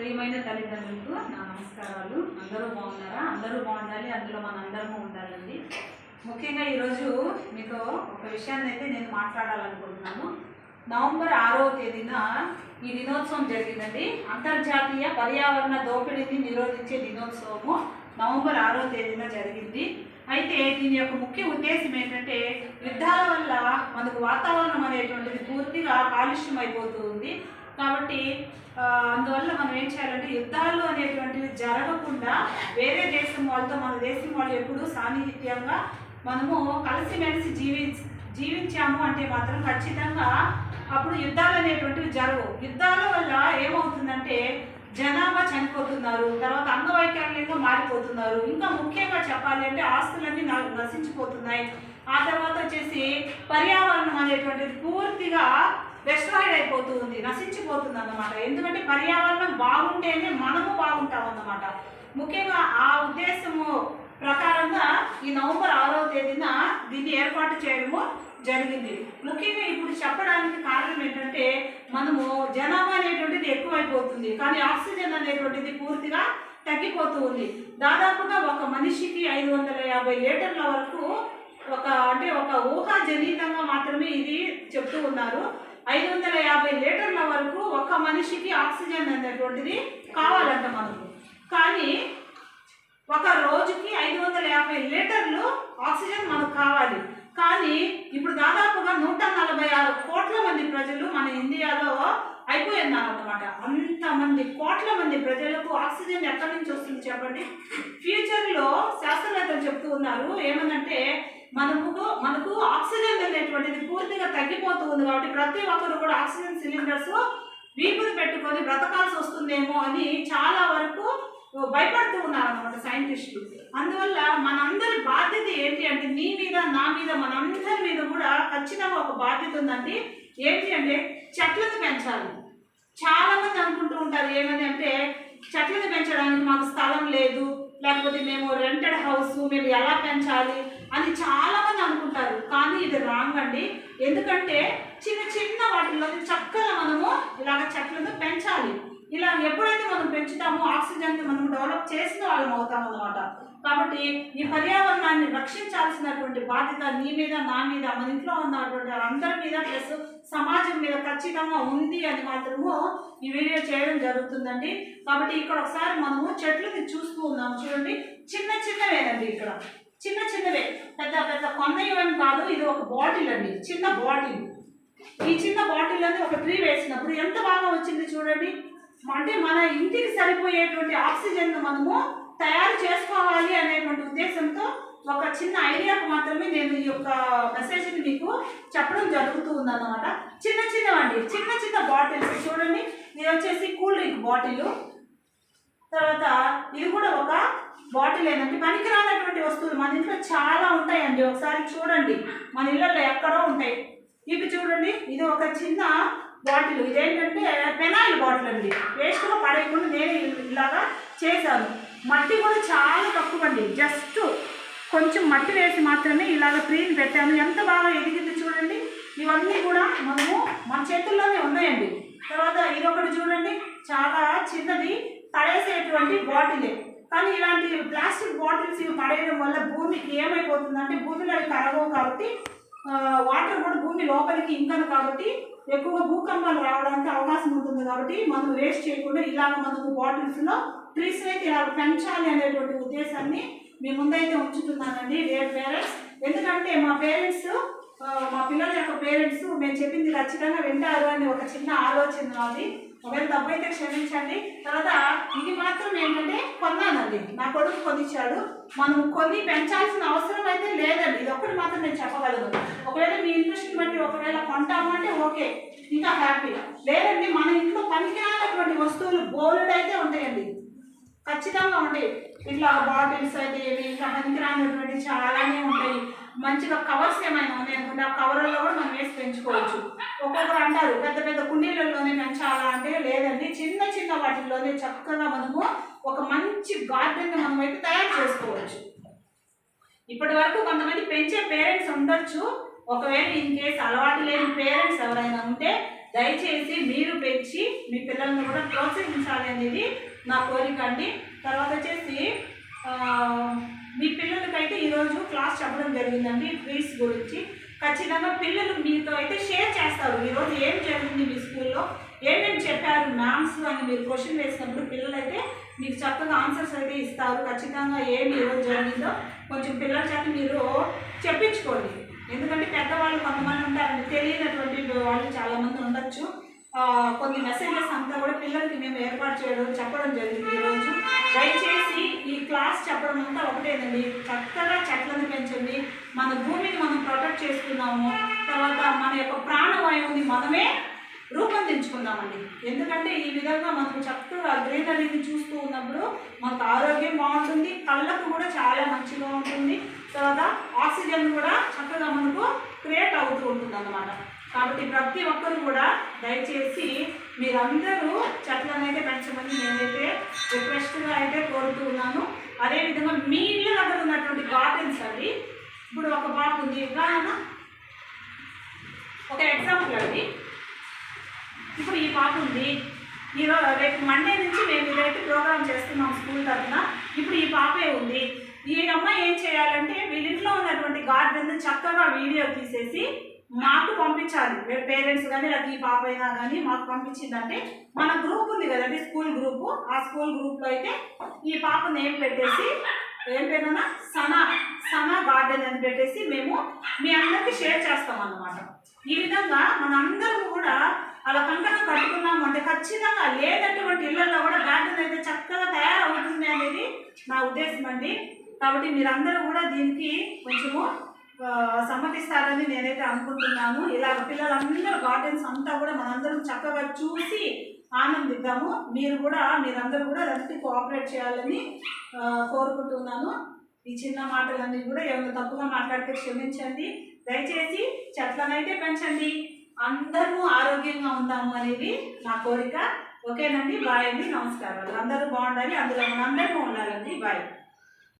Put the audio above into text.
ప్రియమైన తల్లిదండ్రులకు నా నమస్కారాలు. అందరూ బాగున్నారా? అందరూ బాగుండాలి. అందులో మనందరము ఉండాలండి. ముఖ్యంగా ఈరోజు మీతో ఒక విషయాన్ని అయితే నేను మాట్లాడాలనుకుంటున్నాను. నవంబర్ ఆరవ తేదీన ఈ దినోత్సవం జరిగిందండి. అంతర్జాతీయ పర్యావరణ దోపిడీని నిరోధించే దినోత్సవము నవంబర్ ఆరో తేదీన జరిగింది. అయితే దీని యొక్క ముఖ్య ఉద్దేశం ఏంటంటే యుద్ధాల వల్ల మనకు వాతావరణం అనేటువంటిది పూర్తిగా కాలుష్యం అయిపోతూ ఉంది. కాబట్టి అందువల్ల మనం ఏం చేయాలంటే యుద్ధాలు అనేటువంటివి జరగకుండా వేరే దేశం వాళ్ళతో మన దేశం వాళ్ళు ఎప్పుడు సాన్నిహిత్యంగా మనము కలిసిమెలిసి జీవి జీవించాము అంటే మాత్రం ఖచ్చితంగా అప్పుడు యుద్ధాలు అనేటువంటివి జరగవు. యుద్ధాల వల్ల ఏమవుతుందంటే జనాభా చనిపోతున్నారు తర్వాత అంగవైకల్యంగా మారిపోతున్నారు. ఇంకా ముఖ్యంగా చెప్పాలి అంటే ఆస్తులన్నీ నా- నశించిపోతున్నాయి. ఆ తర్వాత వచ్చేసి పర్యావరణం అనేటువంటిది పూర్తిగా డెస్ట్రాయిడ్ అయిపోతూ ఉంది నశించిపోతుంది అన్నమాట ఎందుకంటే పర్యావరణం బాగుంటేనే మనము బాగుంటాం అన్నమాట ముఖ్యంగా ఆ ఉద్దేశము ప్రకారంగా ఈ నవంబర్ ఆరవ తేదీన దీన్ని ఏర్పాటు చేయడము జరిగింది. ముఖ్యంగా ఇప్పుడు చెప్పడానికి కారణం ఏంటంటే మనము జనాభా అనేటువంటిది ఎక్కువైపోతుంది కానీ ఆక్సిజన్ అనేటువంటిది పూర్తిగా తగ్గిపోతూ ఉంది. దాదాపుగా ఒక మనిషికి ఐదు వందల యాభై లీటర్ల వరకు ఊహాజనీతంగా మాత్రమే ఇది చెప్తూ ఉన్నారు. ఐదు వందల యాభై లీటర్ల వరకు ఒక మనిషికి ఆక్సిజన్ అనేటువంటిది కావాలంట మనకు. కానీ ఒక రోజుకి ఐదు వందల యాభై లీటర్లు ఆక్సిజన్ మనకు కావాలి. కానీ ఇప్పుడు దాదాపుగా నూట నలభై ఆరు కోట్ల మంది ప్రజలు మన ఇండియాలో అయిపోయినారన్నమాట. అంతమంది కోట్ల మంది ప్రజలకు ఆక్సిజన్ ఎక్కడి నుంచి వస్తుంది చెప్పండి? ఫ్యూచర్లో శాస్త్రవేత్తలు చెప్తూ ఉన్నారు. ఏమనంటే మనకు మనకు ఆక్సిజన్ అనేటువంటిది పూర్తిగా తగ్గిపోతూ ఉంది కాబట్టి ప్రతి ఒక్కరు కూడా ఆక్సిజన్ సిలిండర్స్ వీపుని పెట్టుకొని బ్రతకాల్సి వస్తుందేమో అని చాలా వరకు భయపడుతూ ఉన్నారన్నమాట సైంటిస్టులు అందువల్ల మనందరి బాధ్యత ఏంటి అంటే నీ మీద నా మీద మనందరి మీద కూడా ఖచ్చితంగా ఒక బాధ్యత ఉందండి. ఏంటి అంటే చెట్లను పెంచాలి. చాలా మంది అనుకుంటూ ఉంటారు ఏమని అంటే చెట్లను పెంచడానికి మాకు స్థలం లేదు లేకపోతే మేము రెంటెడ్ హౌస్ మేము ఎలా పెంచాలి? అని చాలా మంది అనుకుంటారు. కానీ ఇది రాంగ్ అండి. ఎందుకంటే చిన్న చిన్న వాటిల్లో చక్కగా మనము ఇలాగ చెట్లను పెంచాలి. ఇలా ఎప్పుడైతే మనం పెంచుతామో ఆక్సిజన్ మనం డెవలప్ చేసిన వాళ్ళం అవుతాం అనమాట కాబట్టి ఈ పర్యావరణాన్ని రక్షించాల్సినటువంటి బాధ్యత నీ మీద నా మీద మన ఇంట్లో ఉన్నటువంటి అందరి మీద ప్లస్ సమాజం మీద ఖచ్చితంగా ఉంది అని మాత్రము ఈ వీడియో చేయడం జరుగుతుందండి. కాబట్టి ఇక్కడ ఒకసారి మనము చెట్లని చూస్తూ ఉన్నాము. చూడండి. చిన్న చిన్నవేనండి ఇక్కడ. చిన్న చిన్నవే. పెద్ద పెద్ద కొన్నయ్యని కాదు ఇది ఒక బాటిల్ అండి. చిన్న బాటిల్ ఈ చిన్న బాటిల్ అనేది ఒక ట్రీ వేసినప్పుడు ఎంత బాగా వచ్చింది చూడండి. అంటే మన ఇంటికి సరిపోయేటువంటి ఆక్సిజన్ మనము తయారు చేసుకోవాలి అనేటువంటి ఉద్దేశంతో ఒక చిన్న ఐడియాకు మాత్రమే నేను ఈ యొక్క మెసేజ్ని మీకు చెప్పడం జరుగుతూ ఉందన్నమాట. చిన్న చిన్నవండి. చిన్న చిన్న బాటిల్స్ చూడండి. ఇది వచ్చేసి కూల్ డ్రింక్ బాటిల్ తర్వాత ఇది కూడా ఒక బాటిల్ ఏంటంటే పనికిరానటువంటి వస్తువులు మన ఇంట్లో చాలా ఉంటాయండి. ఒకసారి చూడండి. మన ఇళ్ళల్లో ఎక్కడో ఉంటాయి. ఇవి చూడండి. ఇది ఒక చిన్న బాటిల్ ఇదేంటంటే పెనాయిల్ బాటిల్ అండి. వేస్ట్గా పడేయకుండా నేను ఇలాగా చేశాను. మట్టి కూడా చాలా తక్కువ అండి జస్ట్ కొంచెం మట్టి వేసి మాత్రమే ఇలాగ ప్రీని పెట్టాను. ఎంత బాగా ఎదిగింది చూడండి. ఇవన్నీ కూడా మనము మన చేతుల్లోనే ఉన్నాయండి. తర్వాత ఇది ఒకటి చూడండి. చాలా చిన్నది. పడేసేటువంటి బాటిలే. కానీ ఇలాంటి ప్లాస్టిక్ బాటిల్స్ ఇవి పడేయడం వల్ల భూమికి ఏమైపోతుందంటే భూమిలో అవి కరగవు కాబట్టి వాటర్ కూడా భూమి లోపలికి ఇంకను కాబట్టి ఎక్కువగా భూకంపాలు రావడానికి అవకాశం ఉంటుంది కాబట్టి మనం వేస్ట్ చేయకుండా ఇలాగ మనకు బాటిల్స్లో ట్రీస్ అయితే ఇలా పెంచాలి అనేటువంటి ఉద్దేశాన్ని మీ ముందైతే ఉంచుతున్నానండి డియర్ పేరెంట్స్ ఎందుకంటే మా పేరెంట్స్ మా పిల్లల యొక్క పేరెంట్స్ మేము చెప్పింది ఖచ్చితంగా వింటారు అని ఒక చిన్న ఆలోచన అది ఒకవేళ తప్పు అయితే క్షమించండి. తర్వాత ఇది మాత్రం ఏంటంటే కొన్నానండి. నా కొడుకు కొనిచ్చాడు. మనం కొన్ని పెంచాల్సిన అవసరం అయితే లేదండి. ఇది ఒక్కటి మాత్రం నేను చెప్పగలను. ఒకవేళ మీ ఇంట్రెస్ట్ని బట్టి ఒకవేళ కొంటాము అంటే ఓకే. ఇంకా హ్యాపీ. లేదండి మన ఇంట్లో పనికిరానటువంటి వస్తువులు బోలెడ్ అయితే ఉంటాయండి. ఖచ్చితంగా ఉంటాయి. ఇట్లా బాటిల్స్ అయితే ఇంకా పనికిరానటువంటి చాలానే ఉంటాయి. మంచిగా కవర్స్ ఏమైనా ఉన్నాయి అనుకుంటే ఆ కవర్లలో కూడా మనం వేసి పెంచుకోవచ్చు. ఒక్కొక్కరు అంటారు పెద్ద పెద్ద కుండీలలోనే పెంచాలా అంటే లేదండి చిన్న చిన్న వాటిల్లోనే చక్కగా మనము ఒక మంచి గార్డెన్ మనం అయితే తయారు చేసుకోవచ్చు. ఇప్పటి వరకు కొంతమంది పెంచే పేరెంట్స్ ఉండొచ్చు. ఒకవేళ ఇన్ కేసు అలవాటు లేని పేరెంట్స్ ఎవరైనా ఉంటే దయచేసి మీరు పెంచి మీ పిల్లల్ని కూడా ప్రోత్సహించాలి అనేది నా కోరిక అండి. తర్వాత వచ్చేసి మీ పిల్లలకైతే ఈరోజు క్లాస్ చెప్పడం జరిగిందండి ట్రీస్ గురించి. ఖచ్చితంగా పిల్లలు మీతో అయితే షేర్ చేస్తారు. ఈరోజు ఏం జరిగింది మీ స్కూల్లో? ఏమేమి చెప్పారు మ్యామ్స్ అని మీరు క్వశ్చన్ వేసినప్పుడు పిల్లలైతే మీకు చక్కగా ఆన్సర్స్ అయితే ఇస్తారు. ఖచ్చితంగా ఏమి ఈరోజు జరిగిందో కొంచెం పిల్లల చేత మీరు చెప్పించుకోండి. ఎందుకంటే పెద్దవాళ్ళు కొంతమంది ఉంటారండి తెలియనటువంటి వాళ్ళు చాలామంది ఉండొచ్చు. కొన్ని మెసేజెస్ అంతా కూడా పిల్లలకి మేము ఏర్పాటు చేయడం చెప్పడం జరిగింది ఈరోజు దయచేసి ఈ క్లాస్ చెప్పడం అంతా ఒకటేనండి. చక్కగా చెట్లను పెంచండి. మన భూమిని మనం ప్రొటెక్ట్ చేసుకున్నాము తర్వాత మన యొక్క ప్రాణవాయువుని మనమే రూపొందించుకుందామండి. ఎందుకంటే ఈ విధంగా మనకు చక్కగా గ్రీనరీని చూస్తూ ఉన్నప్పుడు మనకు ఆరోగ్యం బాగుంటుంది కళ్ళకు కూడా చాలా మంచిగా ఉంటుంది. తర్వాత ఆక్సిజన్ కూడా చక్కగా మనకు క్రియేట్ అవుతూ ఉంటుంది అన్నమాట కాబట్టి ప్రతి ఒక్కరు కూడా దయచేసి మీరందరూ చెట్లను అయితే పెంచమని నేనైతే రిక్వెస్ట్గా అయితే కోరుతూ ఉన్నాను. అదేవిధంగా మీ ఇళ్ళ దగ్గర ఉన్నటువంటి గార్డెన్స్ అవి ఇప్పుడు ఒక పాప ఉంది. రానా ఒక ఎగ్జాంపుల్ అండి. ఇప్పుడు ఈ పాప ఉంది. ఈరోజు రేపు మండే నుంచి మేము ఇదైతే ప్రోగ్రామ్ చేస్తున్నాం స్కూల్ తరఫున. ఇప్పుడు ఈ పాపే ఉంది. ఈ అమ్మాయి ఏం చేయాలంటే వీళ్ళింట్లో ఉన్నటువంటి గార్డెన్ చక్కగా వీడియో తీసేసి మాకు పంపించాలి. పేరెంట్స్ కానీ లేదా ఈ పాప అయినా కానీ మాకు పంపించిందంటే మన గ్రూప్ ఉంది కదండి స్కూల్ గ్రూప్. ఆ స్కూల్ గ్రూప్లో అయితే ఈ పాప నేమ్ పెట్టేసి ఏం పేరునా సనా సనా గార్డెన్ అని పెట్టేసి మేము మీ అందరికీ షేర్ చేస్తాం అన్నమాట ఈ విధంగా మనందరం కూడా అలా కంకణం కట్టుకున్నాము అంటే ఖచ్చితంగా లేనటువంటి ఇళ్ళలో కూడా గార్డెన్ అయితే చక్కగా తయారవుతుంది అనేది నా ఉద్దేశం అండి. కాబట్టి మీరందరూ కూడా దీనికి కొంచెము సమ్మతిస్తారని నేనైతే అనుకుంటున్నాను. ఇలాగ పిల్లలందరూ గార్డెన్స్ అంతా కూడా మనందరం చక్కగా చూసి ఆనందిద్దాము. మీరు కూడా మీరందరూ కూడా దానికి కోఆపరేట్ చేయాలని కోరుకుంటున్నాను. ఈ చిన్న మాటలన్నీ కూడా ఏమైనా తప్పుగా మాట్లాడితే క్షమించండి. దయచేసి చెట్లనైతే పెంచండి. అందరూ ఆరోగ్యంగా ఉందాము అనేది నా కోరిక. ఓకేనండి బాయ్ అండి నమస్కారాలు. అందరూ బాగుండాలి అందులో మనందరూ ఉండాలండి బాయ్.